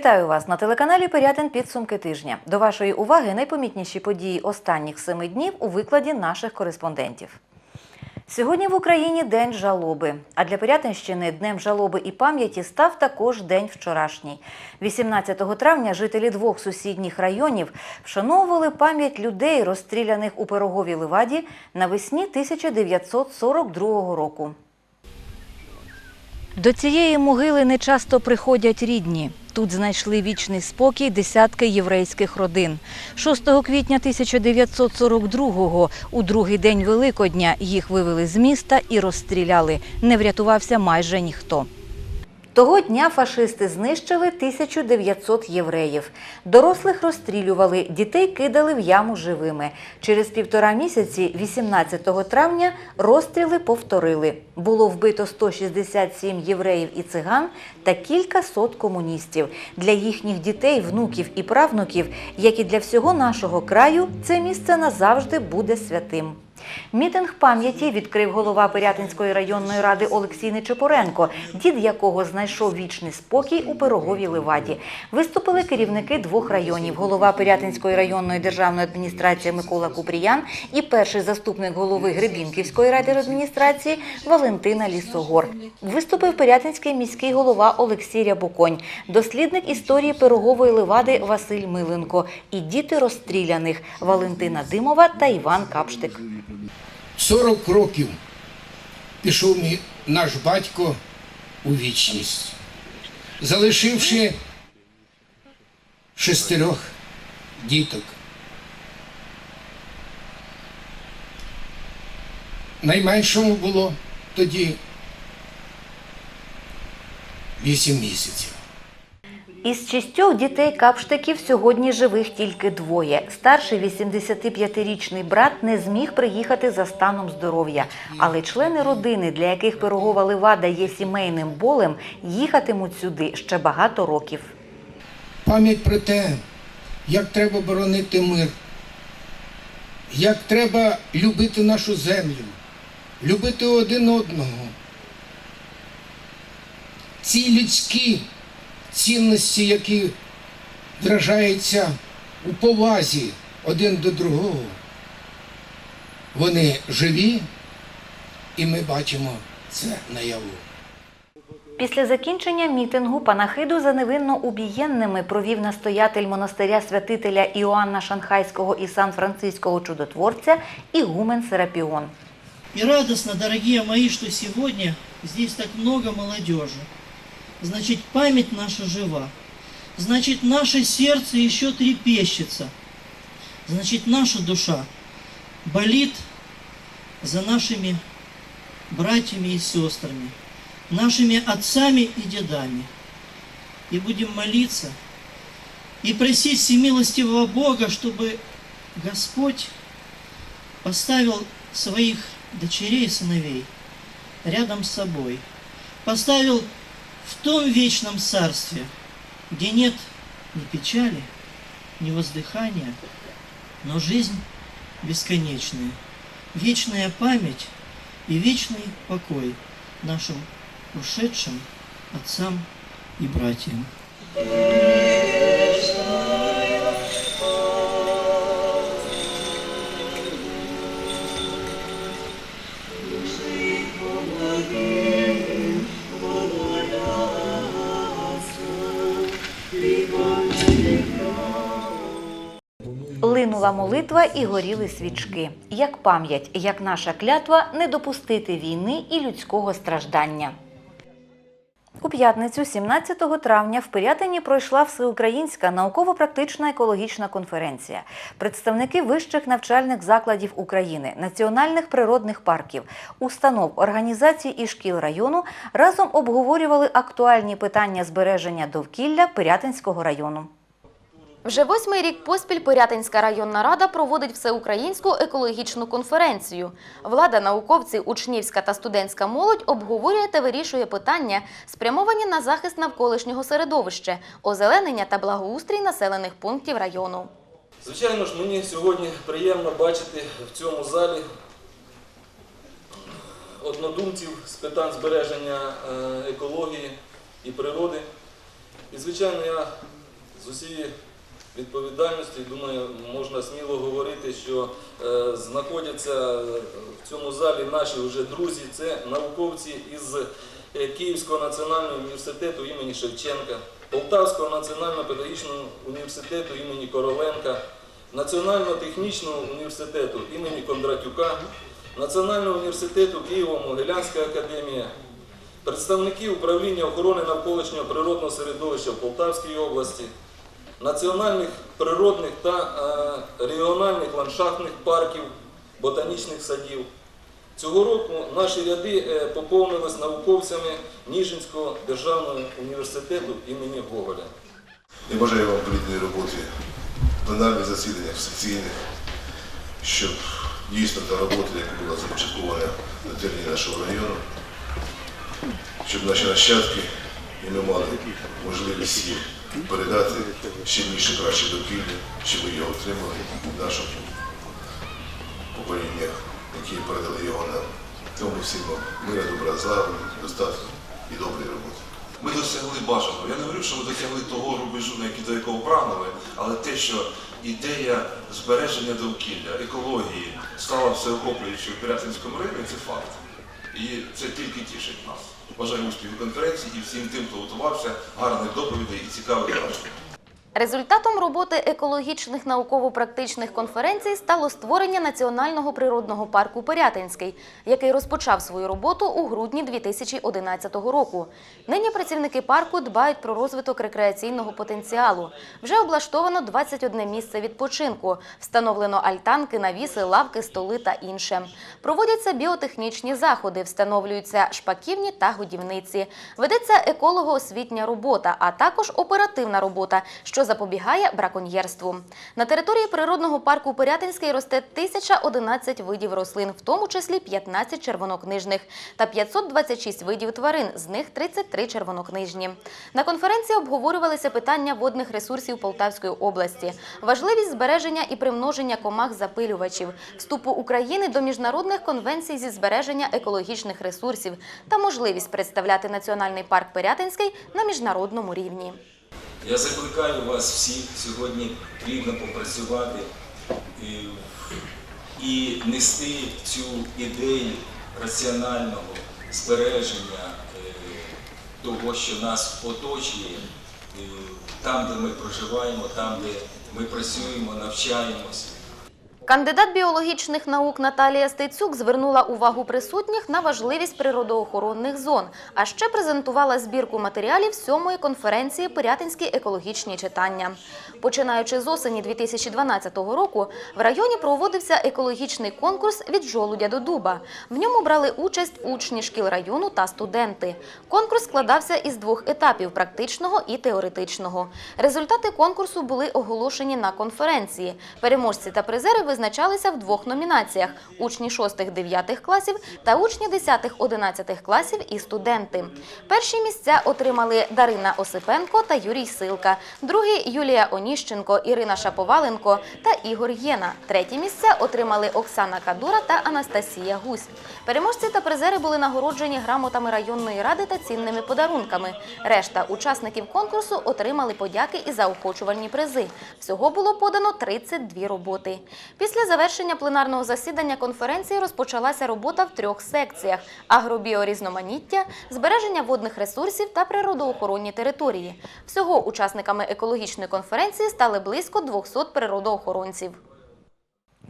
Вітаю вас на телеканалі Пирятин Підсумки тижня. До вашої уваги найпомітніші події останніх семи днів у викладі наших кореспондентів. Сьогодні в Україні День жалоби. А для Пирятинщини Днем жалоби і пам'яті став також день вчорашній. 18 травня жителі двох сусідніх районів вшановували пам'ять людей, розстріляних у Пироговій Ливаді навесні 1942 року. До цієї могили не часто приходять рідні. Тут знайшли вічний спокій десятки єврейських родин. 6 квітня 1942-го, у другий день Великодня, їх вивели з міста і розстріляли. Не врятувався майже ніхто. Того дня фашисти знищили 1900 євреїв. Дорослих розстрілювали, дітей кидали в яму живими. Через півтора місяці, 18 травня, розстріли повторили. Було вбито 167 євреїв і циган та кілька сот комуністів. Для їхніх дітей, внуків і правнуків, як і для всього нашого краю, це місце назавжди буде святим. Мітинг пам'яті відкрив голова Пирятинської районної ради Олексій Нечепоренко, дід якого знайшов вічний спокій у Пироговій Ливаді. Виступили керівники двох районів: голова Пирятинської районної державної адміністрації Микола Купріян і перший заступник голови Гребінківської райдержадміністрації Валентина Лісогор. Виступив Пирятинський міський голова Олексій Рябоконь, дослідник історії Пирогової Ливади Василь Миленко і діти розстріляних Валентина Димова та Іван Капштик. 40 років пішов мій наш батько у вічність, залишивши шестерьох діток. Найменшому було тоді 8 місяців. Із шістьох дітей капштиків сьогодні живих тільки двоє. Старший 85-річний брат не зміг приїхати за станом здоров'я, але члени родини, для яких пирогова ливада є сімейним болем, їхатимуть сюди ще багато років. Пам'ять про те, як треба боронити мир, як треба любити нашу землю, любити один одного. Ці людські цінності, які виражаються у повазі один до другого, вони живі, і ми бачимо це наяву. Після закінчення мітингу панахиду за невинно убієнними провів настоятель монастиря святителя Іоанна Шанхайського і Сан-Франциського чудотворця Ігумен Серапіон. И радостно, дорогие мои, что сегодня здесь так много молодежи. Значит, память наша жива. Значит, наше сердце еще трепещется. Значит, наша душа болит за нашими братьями и сестрами, нашими отцами и дедами. И будем молиться и просить всемилостивого Бога, чтобы Господь поставил своих дочерей и сыновей рядом с собой, поставил в том вечном царстве, где нет ни печали, ни воздыхания, но жизнь бесконечная, вечная память и вечный покой нашим ушедшим отцам и братьям. Линула молитва і горіли свічки. Як пам'ять, як наша клятва не допустити війни і людського страждання. У п'ятницю, 17 травня, в Пирятині пройшла всеукраїнська науково-практична екологічна конференція. Представники вищих навчальних закладів України, національних природних парків, установ, організацій і шкіл району разом обговорювали актуальні питання збереження довкілля Пирятинського району. Вже восьмий рік поспіль Пирятинська районна рада проводить всеукраїнську екологічну конференцію. Влада, науковці, учнівська та студентська молодь обговорює та вирішує питання, спрямовані на захист навколишнього середовища, озеленення та благоустрій населених пунктів району. Звичайно ж, мені сьогодні приємно бачити в цьому залі однодумців з питань збереження е, екології і природи. І, звичайно, я з усієї відповідальності, думаю, можна сміло говорити, що е, знаходяться в цьому залі наші вже друзі, це науковці із е, Київського національного університету імені Шевченка, Полтавського національного педагогічного університету імені Короленка, Національного технічного університету імені Кондратюка, Національного університету Києво-Могилянська академія, представники управління охорони навколишнього природного середовища в Полтавській області, національних природних та е, регіональних ландшафтних парків, ботанічних садів. Цього року наші ряди е, поповнились науковцями Ніжинського державного університету імені Гоголя. Я бажаю вам плідної роботи в пленарних засіданнях, в секційних, щоб дійсно та робота, яка була започаткована на терені нашого району, щоб наші нащадки і ми мали можливість її передати ще більше краще довкілля, щоб ми його отримали в нашому покоління, які передали його нам. Тому всім вам мира, добра, злагоди, достатку і доброї роботи. Ми досягли бажаного. Я не говорю, що ми досягли того рубежу, який до якого прагнули, але те, що ідея збереження довкілля, екології стала всеохоплюючою в Пирятинському районі, це факт. І це тільки тішить нас. Бажаю успіху конференції і всім тим, хто готувався, гарних доповідей і цікавих вражень. Результатом роботи екологічних науково-практичних конференцій стало створення Національного природного парку Пирятинський, який розпочав свою роботу у грудні 2011 року. Нині працівники парку дбають про розвиток рекреаційного потенціалу. Вже облаштовано 21 місце відпочинку, встановлено альтанки, навіси, лавки, столи та інше. Проводяться біотехнічні заходи, встановлюються шпаківні та годівниці. Ведеться еколого-освітня робота, а також оперативна робота, що запобігає браконьєрству. На території природного парку Пирятинський росте 1011 видів рослин, в тому числі 15 червонокнижних та 526 видів тварин, з них 33 червонокнижні. На конференції обговорювалися питання водних ресурсів Полтавської області, важливість збереження і примноження комах-запилювачів, вступу України до міжнародних конвенцій зі збереження екологічних ресурсів та можливість представляти національний парк Пирятинський на міжнародному рівні. Я закликаю вас всіх сьогодні плідно попрацювати і, нести цю ідею раціонального збереження е, того, що нас оточує, е, там, де ми проживаємо, там, де ми працюємо, навчаємось. Кандидат біологічних наук Наталія Стецюк звернула увагу присутніх на важливість природоохоронних зон, а ще презентувала збірку матеріалів сьомої конференції Пирятинські екологічні читання. Починаючи з осені 2012 року, в районі проводився екологічний конкурс від жолудя до дуба. В ньому брали участь учні шкіл району та студенти. Конкурс складався із двох етапів практичного і теоретичного. Результати конкурсу були оголошені на конференції. Переможці та призери визначалися в двох номінаціях: учні 6-9 класів та учні 10-11 класів і студенти. Перші місця отримали Дарина Осипенко та Юрій Силка, другі Юлія Оніщенко, Ірина Шаповаленко та Ігор Єна. Треті місця отримали Оксана Кадура та Анастасія Гусь. Переможці та призери були нагороджені грамотами районної ради та цінними подарунками. Решта учасників конкурсу отримали подяки і заохочувальні призи. Всього було подано 32 роботи. Після завершення пленарного засідання конференції розпочалася робота в трьох секціях: агробіорізноманіття, збереження водних ресурсів та природоохоронні території. Всього учасниками екологічної конференції стали близько 200 природоохоронців.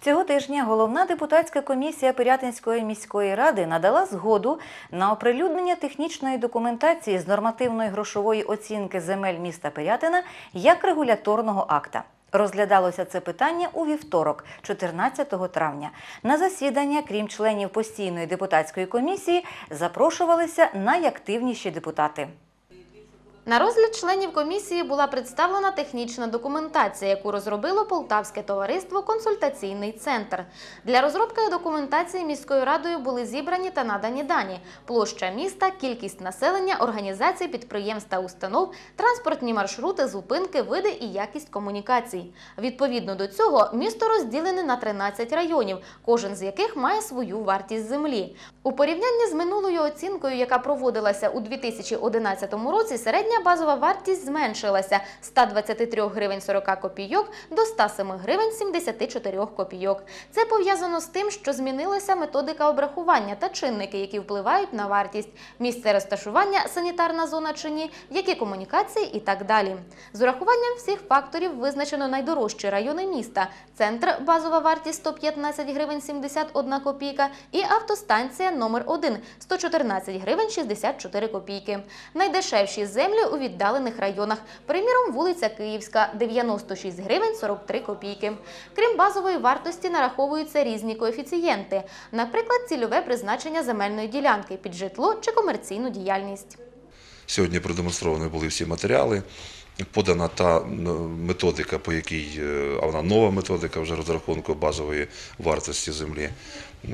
Цього тижня головна депутатська комісія Пирятинської міської ради надала згоду на оприлюднення технічної документації з нормативної грошової оцінки земель міста Пирятина як регуляторного акта. Розглядалося це питання у вівторок, 14 травня. На засідання, крім членів постійної депутатської комісії, запрошувалися найактивніші депутати. На розгляд членів комісії була представлена технічна документація, яку розробило Полтавське товариство Консультаційний центр. Для розробки документації міською радою були зібрані та надані дані: площа міста, кількість населення, організацій, підприємств та установ, транспортні маршрути, зупинки, види і якість комунікацій. Відповідно до цього, місто розділене на 13 районів, кожен з яких має свою вартість землі. У порівнянні з минулою оцінкою, яка проводилася у 2011 році, середня грудня базова вартість зменшилася з 123 гривень 40 копійок до 107 гривень 74 копійок. Це пов'язано з тим, що змінилася методика обрахування та чинники, які впливають на вартість, місце розташування, санітарна зона чи ні, які комунікації і так далі. З урахуванням всіх факторів визначено найдорожчі райони міста. Центр базова вартість 115 гривень 71 копійка і автостанція номер 1 114 гривень 64 копійки. Найдешевші землі у віддалених районах. Приміром, вулиця Київська 96 гривень 43 копійки. Крім базової вартості, нараховуються різні коефіцієнти, наприклад, цільове призначення земельної ділянки під житло чи комерційну діяльність. Сьогодні продемонстровані були всі матеріали. Подана та методика, по якій, е, а вона нова методика вже розрахунку базової вартості землі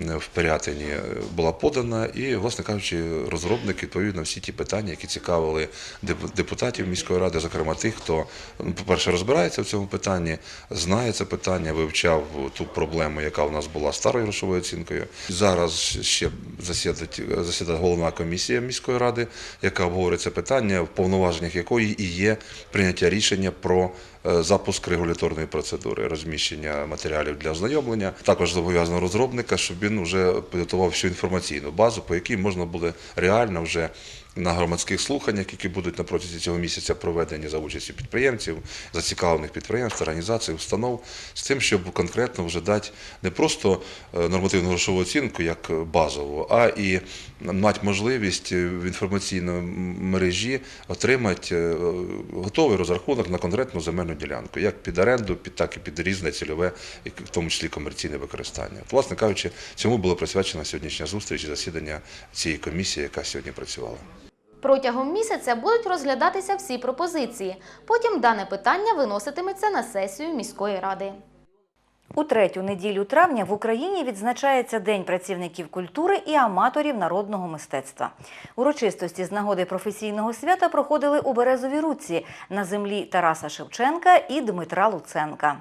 в Пирятині е, була подана, і, власне кажучи, розробник відповів на всі ті питання, які цікавили деп- депутатів міської ради, зокрема тих, хто, ну, по-перше, розбирається в цьому питанні, знає це питання, вивчав ту проблему, яка у нас була старою грошовою оцінкою. Зараз ще засідать, засідає головна комісія міської ради, яка обговорює це питання, в повноваженнях якої і є прийняття рішення про запуск регуляторної процедури, розміщення матеріалів для ознайомлення. Також зобов'язано розробника, щоб він вже підготував всю інформаційну базу, по якій можна буде реально вже на громадських слуханнях, які будуть на протязі цього місяця проведені за участі підприємців, зацікавлених підприємств, організацій, установ, з тим, щоб конкретно вже дати не просто е, нормативну грошову оцінку як базову, а і мати можливість в інформаційній мережі отримати е, готовий розрахунок на конкретну земельну ділянку, як під оренду, так і під різне цільове, в тому числі комерційне використання. От, власне кажучи, цьому було присвячена сьогоднішня зустріч і засідання цієї комісії, яка сьогодні працювала. Протягом місяця будуть розглядатися всі пропозиції. Потім дане питання виноситиметься на сесію міської ради. У третю неділю травня в Україні відзначається День працівників культури і аматорів народного мистецтва. Урочистості з нагоди професійного свята проходили у Березовій Руці на землі Тараса Шевченка і Дмитра Луценка.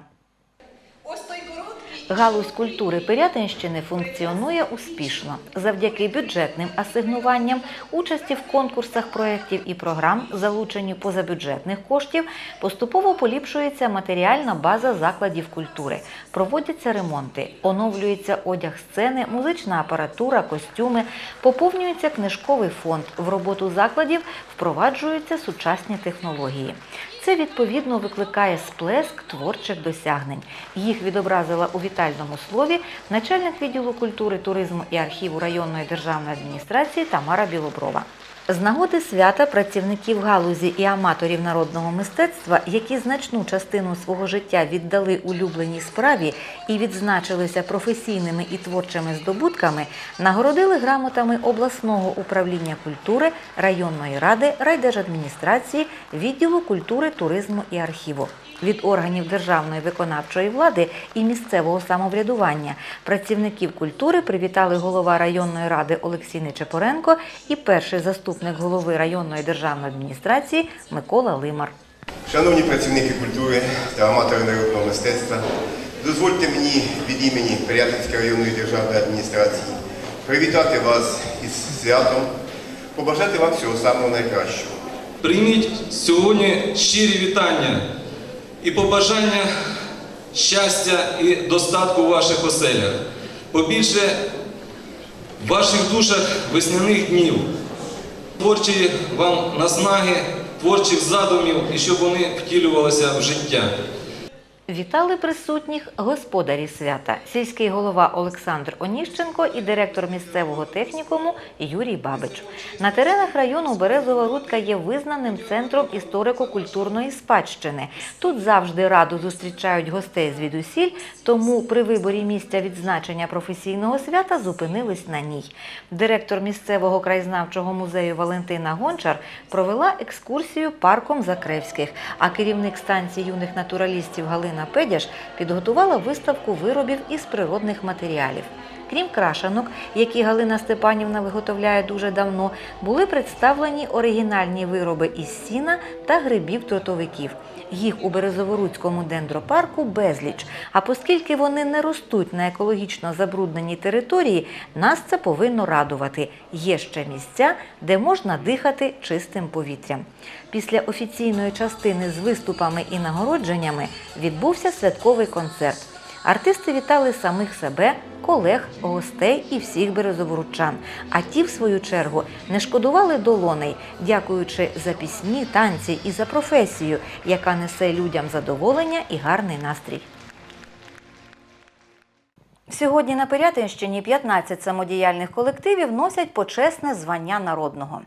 Галузь культури Пирятинщини функціонує успішно завдяки бюджетним асигнуванням, участі в конкурсах проєктів і програм, залученню позабюджетних коштів, поступово поліпшується матеріальна база закладів культури, проводяться ремонти, оновлюється одяг сцени, музична апаратура, костюми, поповнюється книжковий фонд. В роботу закладів впроваджуються сучасні технології. Це відповідно викликає сплеск творчих досягнень. Їх відобразила у вітальному слові начальник відділу культури, туризму і архіву районної державної адміністрації Тамара Білоброва. З нагоди свята працівників галузі і аматорів народного мистецтва, які значну частину свого життя віддали улюбленій справі і відзначилися професійними і творчими здобутками, нагородили грамотами обласного управління культури, районної ради, райдержадміністрації, відділу культури, туризму і архіву. Від органів державної виконавчої влади і місцевого самоврядування працівників культури привітали голова районної ради Олексій Нечепоренко і перший заступник голови районної державної адміністрації Микола Лимар. Шановні працівники культури та аматори народного мистецтва, дозвольте мені від імені Пирятинської районної державної адміністрації привітати вас із святом, побажати вам всього самого найкращого. Прийміть сьогодні щирі вітання і побажання щастя і достатку у ваших оселях. Побільше в ваших душах весняних днів, творчі вам наснаги, творчих задумів і щоб вони втілювалися в життя. Вітали присутніх господарі свята, сільський голова Олександр Оніщенко і директор місцевого технікуму Юрій Бабич. На теренах району Березова Рудка є визнаним центром історико-культурної спадщини. Тут завжди радо зустрічають гостей звідусіль, тому при виборі місця відзначення професійного свята зупинились на ній. Директор місцевого краєзнавчого музею Валентина Гончар провела екскурсію парком Закревських, а керівник станції юних натуралістів Галина Педяш підготувала виставку виробів із природних матеріалів. Крім крашанок, які Галина Степанівна виготовляє дуже давно, були представлені оригінальні вироби із сіна та грибів тротовиків. Їх у Березоворуцькому дендропарку безліч. А оскільки вони не ростуть на екологічно забрудненій території, нас це повинно радувати. Є ще місця, де можна дихати чистим повітрям. Після офіційної частини з виступами і нагородженнями відбувся святковий концерт. Артисти вітали самих себе, колег, гостей і всіх березоворучан. А ті, в свою чергу, не шкодували долоней, дякуючи за пісні, танці і за професію, яка несе людям задоволення і гарний настрій. Сьогодні на Пирятинщині 15 самодіяльних колективів носять почесне звання народного.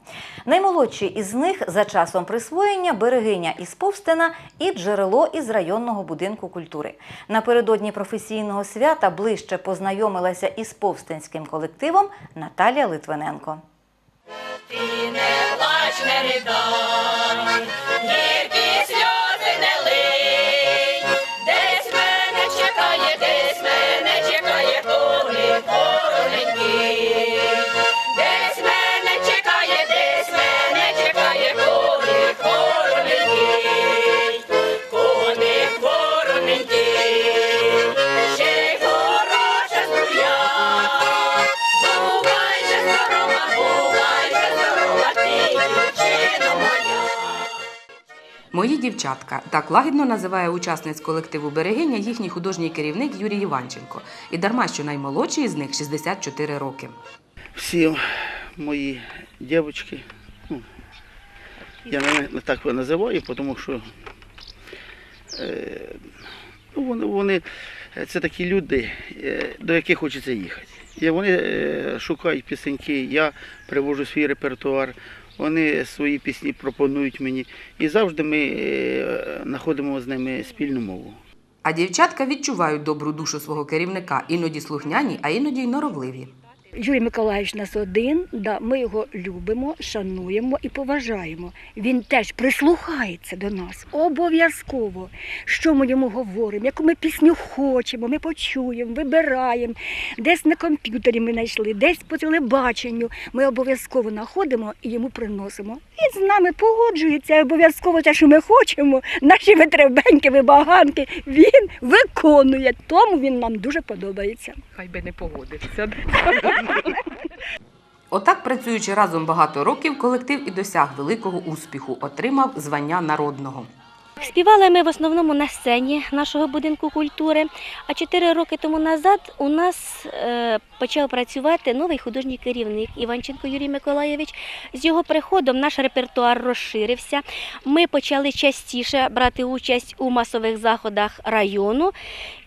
Наймолодші із них за часом присвоєння берегиня із Повстина і джерело із районного будинку культури. Напередодні професійного свята ближче познайомилася із повстинським колективом Наталія Литвиненко. Гіркі сльози дівчатка так лагідно називає учасниць колективу Берегиня їхній художній керівник Юрій Іванченко. І дарма, що наймолодший з них 64 роки. всі мої дівчатки, ну, я не, так називаю, тому що е, ну, вони, вони це такі люди, е, до яких хочеться їхати. І вони е, шукають пісеньки, я привожу свій репертуар, вони свої пісні пропонують мені. І завжди ми е, знаходимо з ними спільну мову. А дівчатка відчувають добру душу свого керівника, іноді слухняні, а іноді й норовливі. Юрій Миколаївич нас один, да, ми його любимо, шануємо і поважаємо. Він теж прислухається до нас обов'язково. Що ми йому говоримо, яку ми пісню хочемо, ми почуємо, вибираємо. Десь на комп'ютері ми знайшли, десь по телебаченню. Ми обов'язково знаходимо і йому приносимо. Він з нами погоджується, обов'язково те, що ми хочемо, наші витребеньки, вибаганки, він виконує. Тому він нам дуже подобається. Хай би не погодився. Отак, працюючи разом багато років, колектив і досяг великого успіху, отримав звання народного. Співали ми в основному на сцені нашого будинку культури. А чотири роки тому назад у нас е, почав працювати новий художній керівник Іванченко Юрій Миколаєвич. З його приходом наш репертуар розширився. Ми почали частіше брати участь у масових заходах району.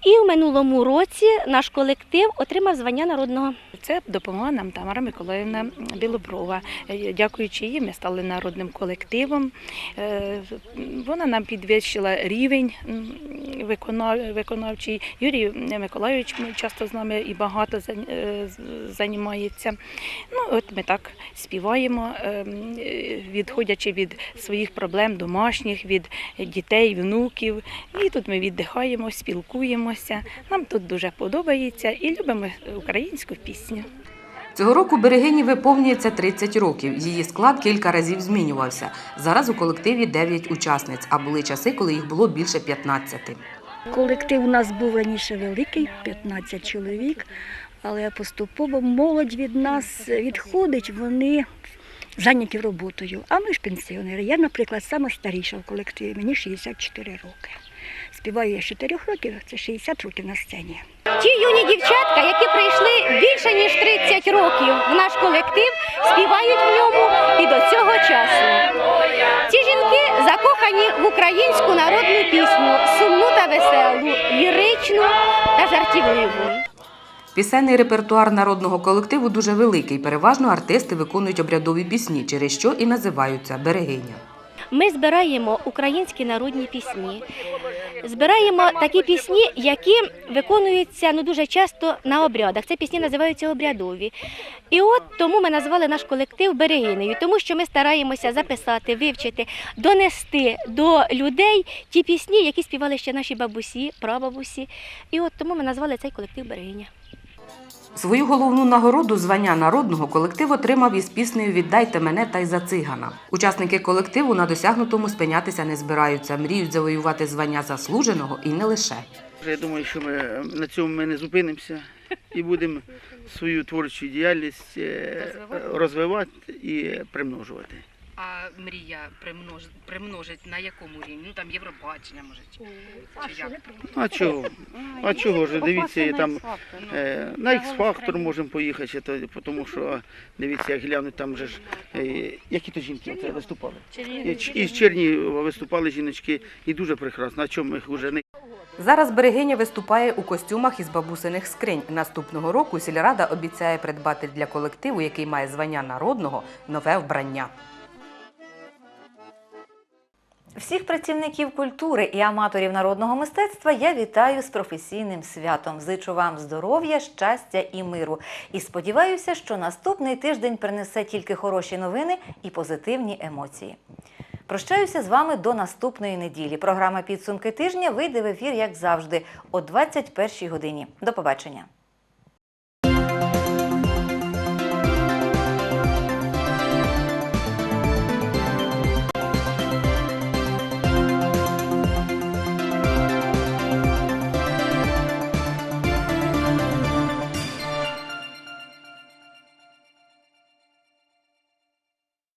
І в минулому році наш колектив отримав звання народного. Це допомогла нам Тамара Миколаївна Білоброва. Е, Дякуючи їй, ми стали народним колективом. Е, Вона нам підвищила рівень виконавчий. Юрій Миколайович часто з нами і багато е, займається. Ну, от ми так співаємо, відходячи від своїх проблем домашніх, від дітей, внуків. І тут ми віддихаємо, спілкуємося. Нам тут дуже подобається і любимо українську пісню. Цього року берегині виповнюється 30 років. Її склад кілька разів змінювався. Зараз у колективі 9 учасниць, а були часи, коли їх було більше 15. Колектив у нас був раніше великий, 15 чоловік, але поступово молодь від нас відходить, вони зайняті роботою. А ми ж пенсіонери. Я, наприклад, сама старіша в колективі, мені 64 роки. Співаю я з 4 років, це 60 років на сцені. Ті юні дівчатка, які прийшли більше ніж 30 років в наш колектив, співають в ньому і до цього часу. Ці жінки закохані в українську народну пісню, сумну та веселу, ліричну та жартівливу. Пісенний репертуар народного колективу дуже великий. Переважно артисти виконують обрядові пісні, через що і називаються берегиня. Ми збираємо українські народні пісні, збираємо такі пісні, які виконуються ну, дуже часто на обрядах. Це пісні називаються обрядові. І от тому ми назвали наш колектив берегинею, тому що ми стараємося записати, вивчити, донести до людей ті пісні, які співали ще наші бабусі, прабабусі. І от тому ми назвали цей колектив берегиня. Свою головну нагороду звання народного колектив отримав із піснею Віддайте мене та й за цигана. Учасники колективу на досягнутому спинятися не збираються, мріють завоювати звання заслуженого і не лише. Я думаю, що ми на цьому ми не зупинимося і будемо свою творчу діяльність е, розвивати і примножувати. Мрія примножить, примножить на якому рівні? Ну там Євробачення може чи, чи як? А чого? А чого ж? Дивіться, там е, на X-фактор можемо поїхати, ще то, тому що дивіться, як глянуть, там же ж е, які то жінки це виступали. І, Ч- і з Чернігова виступали жіночки, і дуже прекрасно. А чому ми їх вже не Зараз берегиня виступає у костюмах із бабусиних скринь. Наступного року сільрада обіцяє придбати для колективу, який має звання народного, нове вбрання. Всіх працівників культури і аматорів народного мистецтва я вітаю з професійним святом. Зичу вам здоров'я, щастя і миру. І сподіваюся, що наступний тиждень принесе тільки хороші новини і позитивні емоції. Прощаюся з вами до наступної неділі. Програма Підсумки тижня вийде в ефір, як завжди, о 21 годині. До побачення.